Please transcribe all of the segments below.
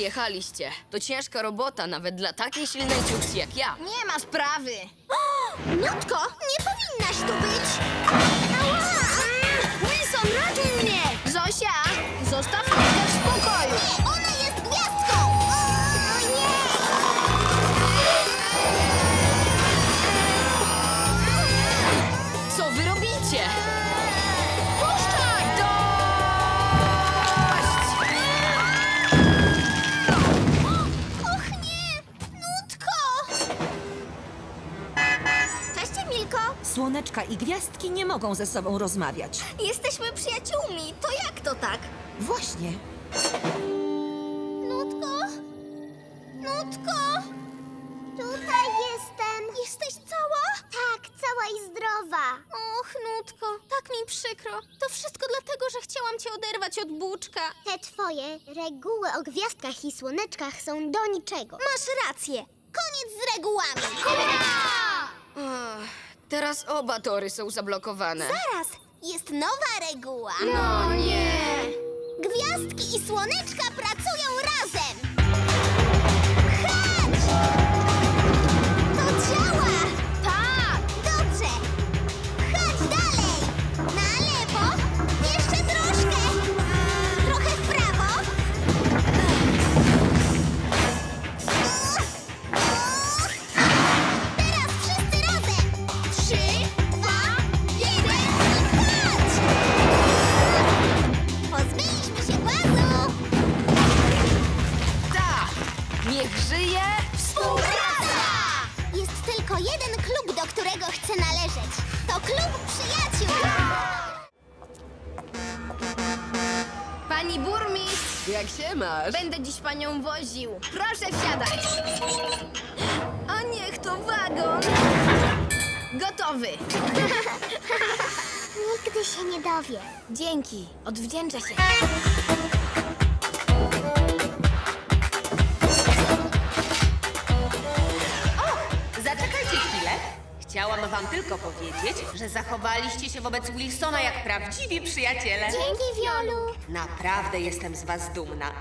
przyjechaliście. To ciężka robota nawet dla takiej silnej ciuchci jak ja. Nie ma sprawy. Nutko, nie powinnaś tu być. Ała! Wilson, ratuj mnie! Zosia, zostaw i gwiazdki nie mogą ze sobą rozmawiać. Jesteśmy przyjaciółmi. To jak to tak? Właśnie. Nutko? Nutko? Tutaj jestem. Jesteś cała? Tak, cała i zdrowa. Och, Nutko, tak mi przykro. To wszystko dlatego, że chciałam cię oderwać od buczka. Te twoje reguły o gwiazdkach i słoneczkach są do niczego. Masz rację. Koniec z regułami. Ach, teraz oba tory są zablokowane. Zaraz, jest nowa reguła. No nie. Gwiazdki i słoneczka pracują dziś panią woził. Proszę wsiadać. A niech to wagon. Gotowy. Nigdy się nie dowie. Dzięki, odwdzięczę się. Zaczekajcie chwilę. Chciałam wam tylko powiedzieć, że zachowaliście się wobec Wilsona jak prawdziwi przyjaciele. Dzięki, Wiolu. Naprawdę jestem z was dumna.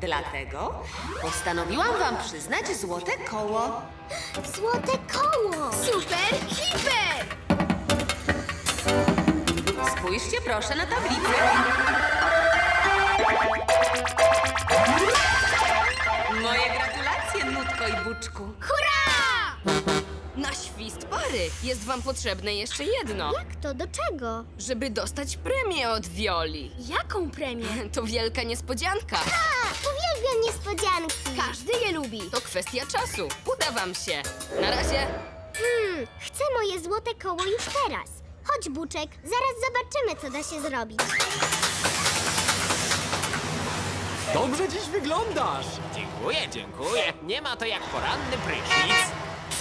Dlatego postanowiłam wam przyznać złote koło. Złote koło. Super, hiper! Spójrzcie proszę na tablicę. Moje gratulacje, Nutko i Buczku. Na świst pary jest wam potrzebne jeszcze jedno. Jak to? Do czego? Żeby dostać premię od Wioli. Jaką premię? To wielka niespodzianka. Niespodzianki. Każdy je lubi. To kwestia czasu. Uda wam się. Na razie. Hmm, chcę moje złote koło już teraz. Chodź, Buczek, zaraz zobaczymy, co da się zrobić. Dobrze dziś wyglądasz! Dziękuję, dziękuję. Nie ma to jak poranny prysznic.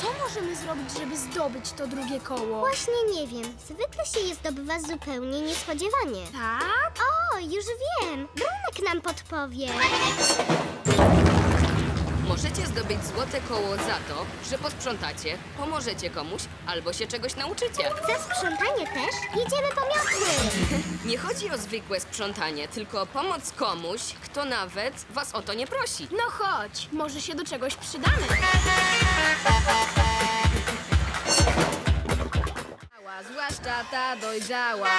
Co możemy zrobić, żeby zdobyć to drugie koło? Właśnie nie wiem. Zwykle się je zdobywa zupełnie niespodziewanie. Tak? O, już wiem. Brunek nam podpowie. Możecie zdobyć złote koło za to, że posprzątacie, pomożecie komuś albo się czegoś nauczycie. Za sprzątanie też jedziemy po miotły. Nie chodzi o zwykłe sprzątanie, tylko o pomoc komuś, kto nawet was o to nie prosi. No chodź, może się do czegoś przydamy. Zwłaszcza ta dojrzała.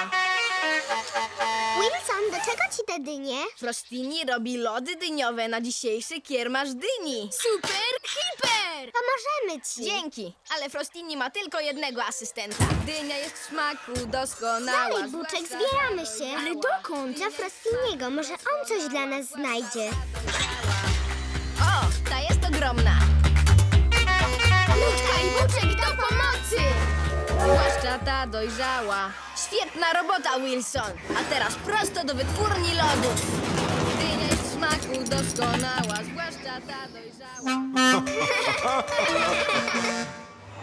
Wilson, do czego ci te dynie? Frostini robi lody dyniowe na dzisiejszy kiermasz dyni. Super hiper! Pomożemy ci. Dzięki, ale Frostini ma tylko jednego asystenta. Dynia jest w smaku doskonała. Dalej, Buczek, zbieramy się. Ale dokąd? Dla Frostiniego, może on coś dla nas znajdzie. O, ta jest ogromna. Ludka i Buczek do pomocy! Zwłaszcza ta dojrzała. Świetna robota, Wilson. A teraz prosto do wytwórni lodu. Dynia jest w smaku doskonała, zwłaszcza ta dojrzała.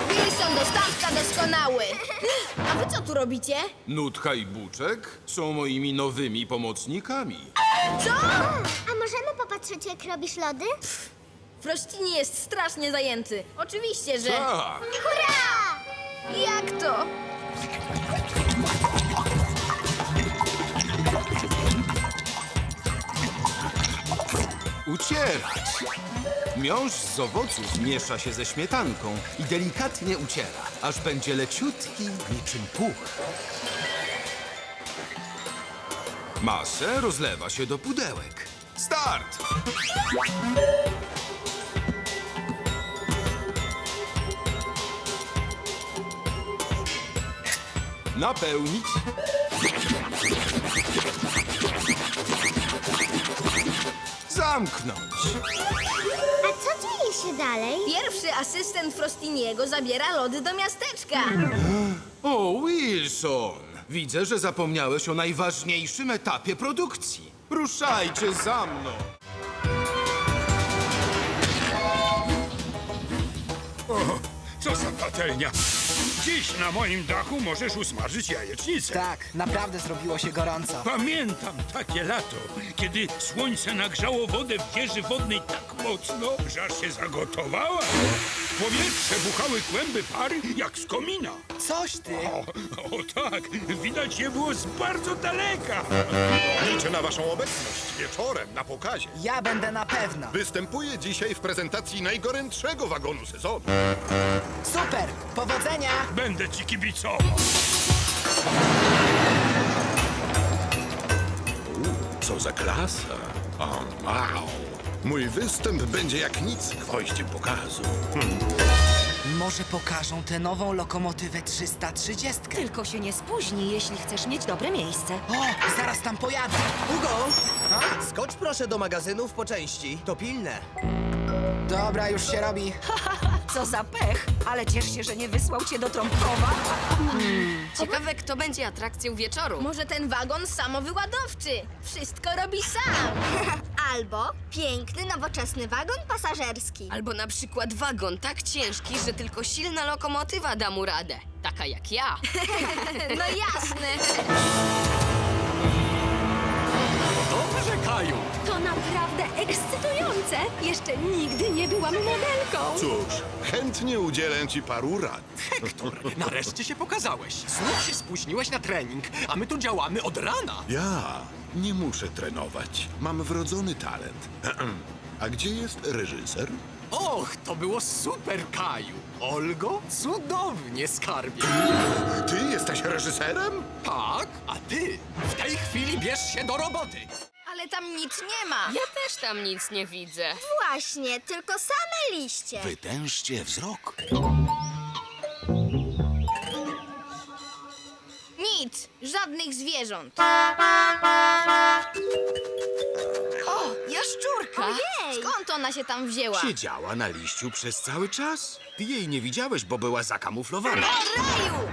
Wilson, dostawca doskonały. A wy co tu robicie? Nutka i Buczek są moimi nowymi pomocnikami. Co? A możemy popatrzeć, jak robisz lody? Frostini jest strasznie zajęty. Oczywiście, że... Tak, Hurra! Jak to? Ucierać. Miąższ z owoców miesza się ze śmietanką i delikatnie uciera, aż będzie leciutki niczym puch. Masę rozlewa się do pudełek. Start! Napełnić. Zamknąć. A co dzieje się dalej? Pierwszy asystent Frostiniego zabiera lody do miasteczka. O, Wilson! Widzę, że zapomniałeś o najważniejszym etapie produkcji. Ruszajcie za mną! Co za patelnia! Dziś na moim dachu możesz usmażyć jajecznicę. Tak, naprawdę zrobiło się gorąco. Pamiętam takie lato, kiedy słońce nagrzało wodę w wieży wodnej tak mocno, że aż się zagotowała. W powietrze buchały kłęby pary jak z komina. Coś ty! O, o tak, widać je było z bardzo daleka. Liczę na waszą obecność wieczorem na pokazie. Ja będę na pewno. Występuję dzisiaj w prezentacji najgorętszego wagonu sezonu. Super! Powodzenia! Będę ci kibicował. Co za klasa! O, wow! Mój występ będzie jak nic w gwoździe pokazu. Może pokażą tę nową lokomotywę 330. Tylko się nie spóźnij, jeśli chcesz mieć dobre miejsce. O, zaraz tam pojadę. Hugo! Skocz proszę do magazynów po części. To pilne. Dobra, już się robi. Co za pech, ale ciesz się, że nie wysłał cię do Trąbkowa. Ciekawe, kto będzie atrakcją wieczoru. Może ten wagon samowyładowczy. Wszystko robi sam. Albo piękny, nowoczesny wagon pasażerski. Albo na przykład wagon tak ciężki, że tylko silna lokomotywa da mu radę. Taka jak ja. No jasne. Kaju. To naprawdę ekscytujące. Jeszcze nigdy nie byłam modelką. Cóż, chętnie udzielę ci paru rad. Hektor, nareszcie się pokazałeś. Znów się spóźniłeś na trening, a my tu działamy od rana. Ja nie muszę trenować. Mam wrodzony talent. A gdzie jest reżyser? Och, to było super, Kaju. Olgo, cudownie, skarbie. Ty jesteś reżyserem? Tak, a ty w tej chwili bierz się do roboty. Ale tam nic nie ma. Ja też tam nic nie widzę. Właśnie, tylko same liście. Wytężcie wzrok. Nic. Żadnych zwierząt. O, jaszczurka! Skąd ona się tam wzięła? Siedziała na liściu przez cały czas. Ty jej nie widziałeś, bo była zakamuflowana. Raju!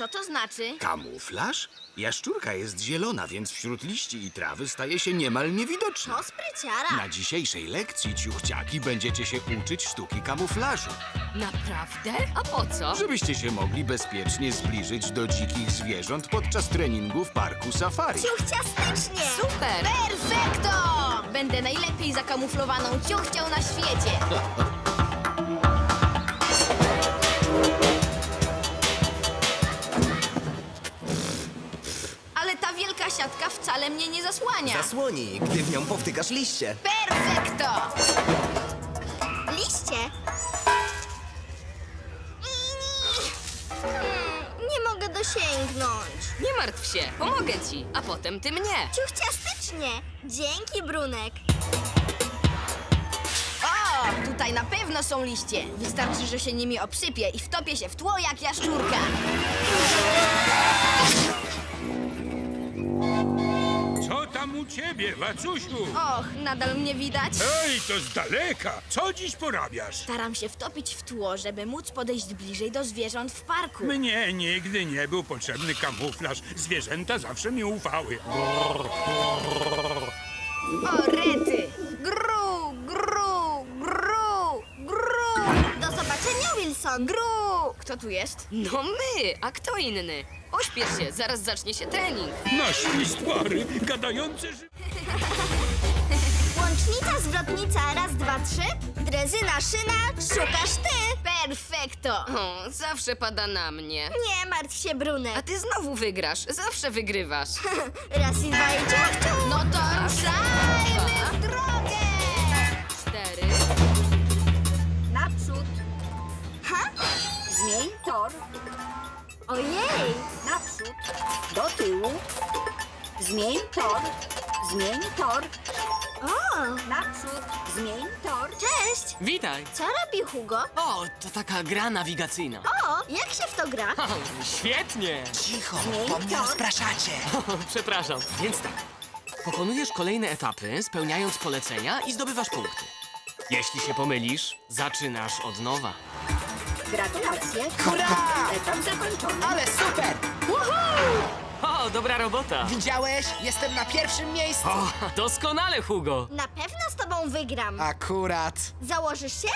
Co to znaczy? Kamuflaż? Jaszczurka jest zielona, więc wśród liści i trawy staje się niemal niewidoczna. To spryciara. Na dzisiejszej lekcji, ciuchciaki, będziecie się uczyć sztuki kamuflażu. Naprawdę? A po co? Żebyście się mogli bezpiecznie zbliżyć do dzikich zwierząt podczas treningu w parku safari. Ciuchciastycznie. Super! Perfekto! Będę najlepiej zakamuflowaną ciuchcią na świecie. ta wielka siatka wcale mnie nie zasłania. Zasłoni, gdy w nią powtykasz liście. Perfekto! Liście. Hmm, nie mogę dosięgnąć. Nie martw się, pomogę ci, a potem ty mnie. Ciuchciastycznie. Dzięki, Brunek. O, tutaj na pewno są liście. Wystarczy, że się nimi obsypię i wtopię się w tło jak jaszczurka. Ciebie, Wacusiu? Och, nadal mnie widać? Ej, to z daleka! Co dziś porabiasz? Staram się wtopić w tło, żeby móc podejść bliżej do zwierząt w parku. Mnie nigdy nie był potrzebny kamuflaż. Zwierzęta zawsze mi ufały. O, rety! Gru, gru, gru, gru, Do zobaczenia, Wilson. gru! Kto tu jest? No my, a kto inny? Pośpiesz się, zaraz zacznie się trening. Na świstwary, gadające ży... Łącznica, zwrotnica, raz, dwa, trzy. Drezyna, szyna, szukasz ty. Perfekto! O, zawsze pada na mnie. Nie martw się, Brunek. A ty znowu wygrasz, zawsze wygrywasz. Raz i dwa i ciuchciu. No to ruszajmy w drogę! Naprzód, zmień tor. Cześć! Witaj. Co robi Hugo? O, to taka gra nawigacyjna. O, jak się w to gra? Świetnie. Cicho, bo mnie rozpraszacie. Przepraszam. Więc tak. Pokonujesz kolejne etapy, spełniając polecenia i zdobywasz punkty. Jeśli się pomylisz, zaczynasz od nowa. Gratulacje. Hurra! Etap zakończony. Ale super! O, dobra robota. Widziałeś? Jestem na pierwszym miejscu. O, doskonale, Hugo. Na pewno z tobą wygram. Akurat. Założysz się?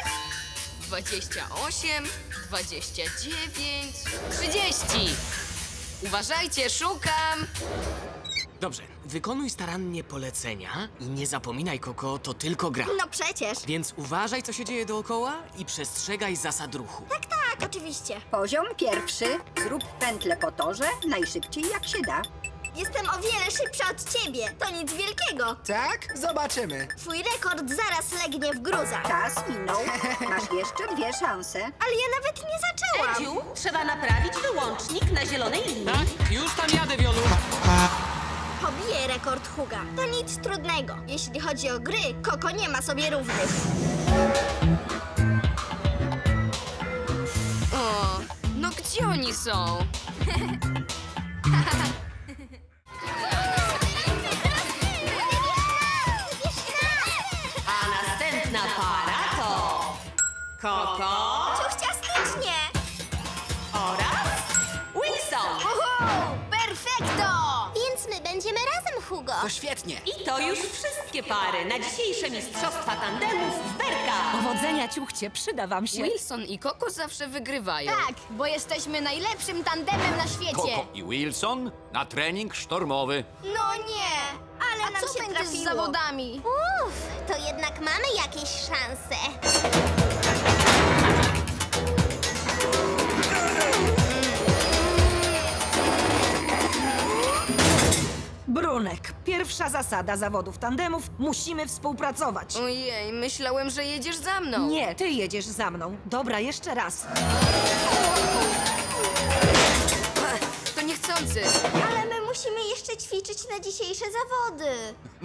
28, 29, 30. Uważajcie, szukam! Dobrze, wykonuj starannie polecenia i nie zapominaj, Koko, to tylko gra. No przecież. Więc uważaj, co się dzieje dookoła i przestrzegaj zasad ruchu. Tak, tak, oczywiście. Poziom pierwszy. Zrób pętlę po torze najszybciej jak się da. Jestem o wiele szybsza od ciebie. To nic wielkiego. Tak? Zobaczymy. Twój rekord zaraz legnie w gruzach. Czas minął. Masz jeszcze dwie szanse. Ale ja nawet nie zaczęłam. Edziu, trzeba naprawić wyłącznik na zielonej linii. Tak, już tam jadę, Wiolu. Pobiję rekord Huga. To nic trudnego. Jeśli chodzi o gry, Koko nie ma sobie równych. Są? A następna para to... Koko Ciuchciastycznie! To świetnie. I to już wszystkie pary na dzisiejsze Mistrzostwa Tandemów w Berka. Powodzenia, ciuchcie, przyda wam się. Wilson i Koko zawsze wygrywają. Tak, bo jesteśmy najlepszym tandemem na świecie. Koko i Wilson na trening sztormowy. No nie, ale A nam co się będzie trafiło. z zawodami? Uff, to jednak mamy jakieś szanse. Brunek, pierwsza zasada zawodów tandemów musimy współpracować. Ojej, myślałem, że jedziesz za mną. Nie, ty jedziesz za mną. Dobra, jeszcze raz. To niechcący. Ale my musimy jeszcze ćwiczyć na dzisiejsze zawody.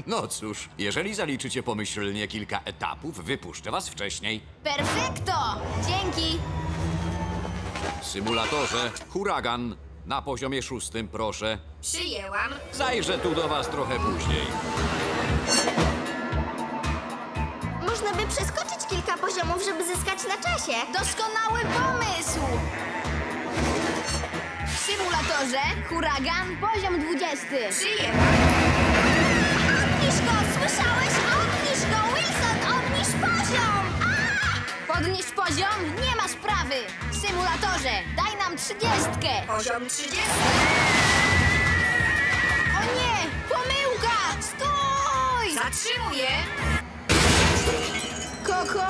No cóż, jeżeli zaliczycie pomyślnie kilka etapów, wypuszczę was wcześniej. Perfekto! Dzięki! W symulatorze huragan na poziomie szóstym, proszę. Przyjęłam. Zajrzę tu do was trochę później. Można by przeskoczyć kilka poziomów, żeby zyskać na czasie. Doskonały pomysł! W symulatorze huragan poziom 20. Obniż go, słyszałeś? Obniż go, Wilson, obniż poziom! Podnieś poziom? Nie ma sprawy! W symulatorze daj nam trzydziestkę! Poziom 30. O nie! Pomyłka! Stój! Zatrzymuję. Koko,